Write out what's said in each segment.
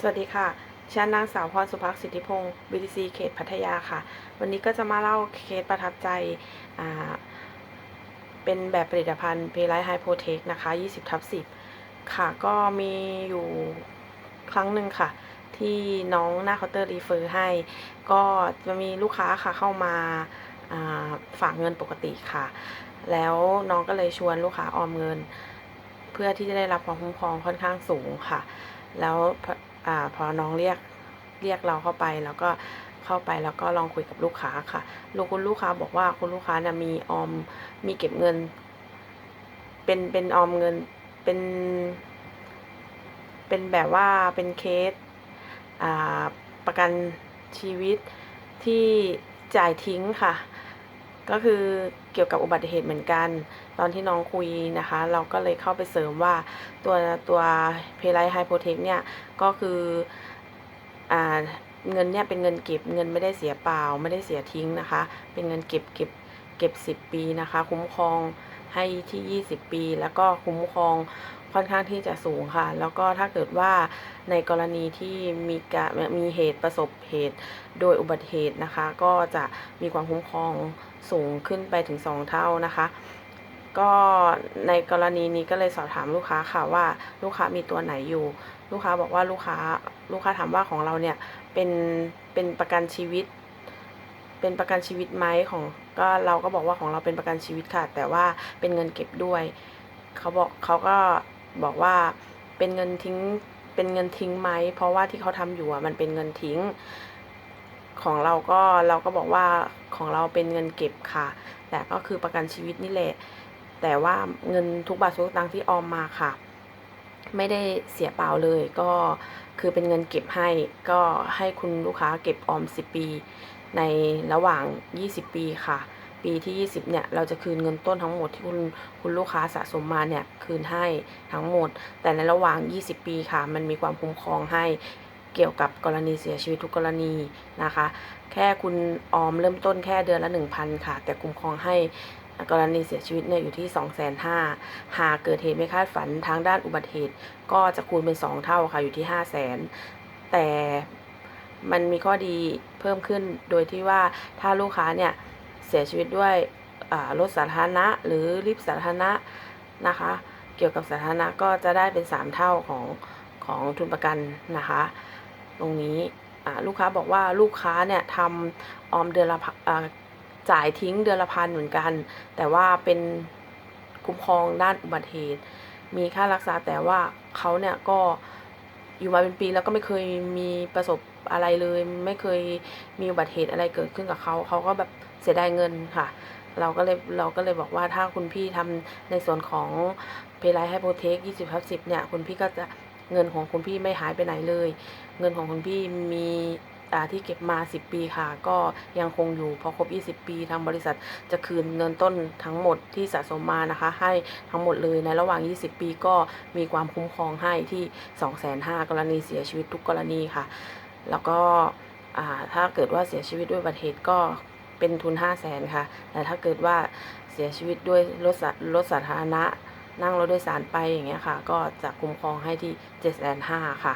สวัสดีค่ะฉันนางสาวพรสุภักดิ์สิทธิพงศ์ BTC เขตพัทยาค่ะ วันนี้ก็จะมาเล่าเคสประทับใจ เป็นแบบผลิตภัณฑ์เพลไลท์ไฮโปเทคนะคะ 20ทับ10 ค่ะ ก็มีอยู่ครั้งหนึ่งค่ะ ที่น้องหน้าเคาน์เตอร์รีเฟอร์ให้ ก็จะมีลูกค้าค่ะเข้ามาาฝากเงินปกติค่ะ แล้วน้องก็เลยชวนลูกค้าออมเงิน เพื่อที่จะได้รับความคุ้มครองค่อนข้างสูงค่ะ แล้ว อพอน้องเรียกเรียกเราเข้าไปแล้วก็เข้าไปแล้วก็ลองคุยกับลูกค้าค่ะลูกคุณลูกค้าบอกว่าคุณลูกค้านี่ยมีออมมีเก็บเงิน เป็นเป็นออมเงินเป็น เป็นแบบว่าเป็นเคสประกันชีวิตที่จ่ายทิ้งค่ะ ก็คือเกี่ยวกับอุบัติเหตุเหมือนกัน ตอนที่น้องคุยนะคะ เราก็เลยเข้าไปเสริมว่าตัวตัวเพลไลท์ไฮโปเทคเนี่ย ก็คืออ่าเงินเนี่ยเป็นเงินเก็บเงินไม่ได้เสียเปล่า ไม่ได้เสียทิ้งนะคะ เป็นเงินเก็บเก็บเก็บ 10 ปีนะคะ คุ้มครอง ให้ที่ 20 ปี แล้วก็คุ้มครองค่อนข้างที่จะสูงค่ะ แล้วก็ถ้าเกิดว่าในกรณีที่มีกะมีเหตุประสบเหตุโดยอุบัติเหตุนะคะ ก็จะมีความคุ้มครองสูงขึ้นไปถึง 2 เท่านะคะก็ในกรณีนี้ก็เลยสอบถามลูกค้าค่ะว่าลูกค้ามีตัวไหนอยู่ ลูกค้าบอกว่าลูกค้าลูกค้าถามว่าของเราเนี่ยเป็นเป็นประกันชีวิต เป็นประกันชีวิตไหมของ ก็เราก็บอกว่าของเราเป็นประกันชีวิตค่ะ แต่ว่าเป็นเงินเก็บด้วย เขาบอกเขาก็บอกว่าเป็นเงินทิ้งเป็นเงินทิ้งไหม เพราะว่าที่เขาทำอยู่อะมันเป็นเงินทิ้ง ของเราก็เราก็บอกว่าของเราเป็นเงินเก็บค่ะ แต่ก็คือประกันชีวิตนี่แหละ แต่ว่าเงินทุกบาททุกสตังค์ที่ออมมาค่ะ ไม่ได้เสียเปล่าเลย ก็คือเป็นเงินเก็บให้ ก็ให้คุณลูกค้าเก็บออม10ปี ในระหว่าง 20 ปีค่ะ ปีที่ 20 เนี่ย เราจะคืนเงินต้นทั้งหมดที่คุณคุณลูกค้าสะสมมาเนี่ย คืนให้ทั้งหมด แต่ในระหว่าง 20 ปีค่ะ มันมีความคุ้มครองให้เกี่ยวกับกรณีเสียชีวิตทุกกรณีนะคะ แค่คุณออมเริ่มต้นแค่เดือนละ 1,000 ค่ะ แต่คุ้มครองให้กรณีเสียชีวิตเนี่ยอยู่ที่ 2 5 0 0 0 0หากเกิดเหตุไม่คาดฝันทางด้านอุบัติเหตุ ก็จะคูณเป็น 2 เท่าค่ะอยู่ที่ 500,000แต่ มันมีข้อดีเพิ่มขึ้นโดยที่ว่าถ้าลูกค้าเนี่ยเสียชีวิตด้วยรถสาธารณะ หรือลิฟต์สาธารณะนะคะ เกี่ยวกับสาธารณะก็จะได้เป็น 3 เท่าของของทุนประกันนะคะ ตรงนี้ลูกค้าบอกว่าลูกค้าเนี่ยทำออมเดือนละพันอ่าจ่ายทิ้งเดือนละพันเหมือนกัน แต่ว่าเป็นคุ้มครองด้านอุบัติเหตุ มีค่ารักษาแต่ว่าเขาเนี่ยก็ อยู่มาเป็นปีแล้วก็ไม่เคยมีประสบอะไรเลย ไม่เคยมีอุบัติเหตุอะไรเกิดขึ้นกับเขาเขาก็แบบเสียดายเงินค่ะ เราก็เลยเราก็เลยบอกว่าถ้าคุณพี่ทำในส่วนของเพลไลท์ไฮโปเทค20ทับ10เนี่ยคุณพี่ก็จะเงินของคุณพี่ไม่หายไปไหนเลย เงินของคุณพี่มี ที่เก็บมา 10 ปีค่ะ ก็ยังคงอยู่พอครบ 20 ปี ทางบริษัทจะคืนเงินต้นทั้งหมดที่สะสมมานะคะ ให้ทั้งหมดเลยในระหว่าง 20 ปีก็มีความคุ้มครองให้ที่ 250,000กรณีเสียชีวิตทุกกรณีค่ะ แล้วก็ถ้าเกิดว่าเสียชีวิตด้วยอุบัติเหตุก็เป็นทุน 5 0 0 0 0ค่ะ แต่ถ้าเกิดว่าเสียชีวิตด้วยรถสรถสาธารณะนั่งรถโดยสารไปอย่างเงี้ยค่ะ ก็จะคุ้มครองให้ที่7 5 0 0 0ค่ะ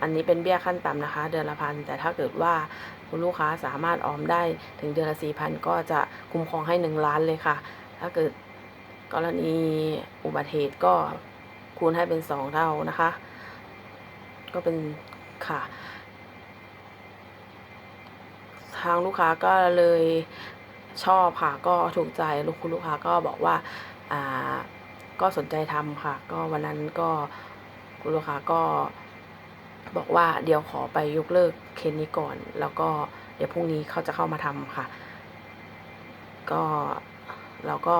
อันนี้เป็นเบี้ยขั้นต่ำนะคะ เดือนละพันแต่ถ้าเกิดว่าคุณลูกค้าสามารถออมได้ถึงเดือนละ4,000ก็จะคุ้มครองให้1ล้านเลยค่ะ ถ้าเกิดกรณีอุบัติเหตุก็คูณให้เป็น2เท่านะคะ ก็เป็นค่ะ ทางลูกค้าก็เลยชอบค่ะ ก็ถูกใจลูกคุณลูกค้าก็บอกว่าอ่าก็สนใจทำค่ะ ก็วันนั้นก็คุณลูกค้าก็ บอกว่าเดี๋ยวขอไปยกเลิกเคสนี้ก่อน แล้วก็เดี๋ยวพรุ่งนี้เขาจะเข้ามาทำค่ะ ก็เราก็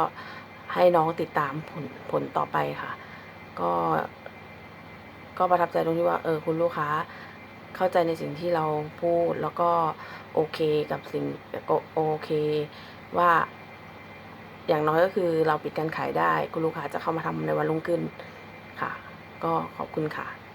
ให้น้องติดตามผลผลต่อไปค่ะ ก็ ก็ประทับใจตรงที่ว่า เออคุณลูกค้าเข้าใจในสิ่งที่เราพูดแล้วก็โอเคกับสิ่งก็โอเคว่าอย่างน้อยก็คือเราปิดการขายได้ คุณลูกค้าจะเข้ามาทำในวันรุ่งขึ้นค่ะ ก็ขอบคุณค่ะ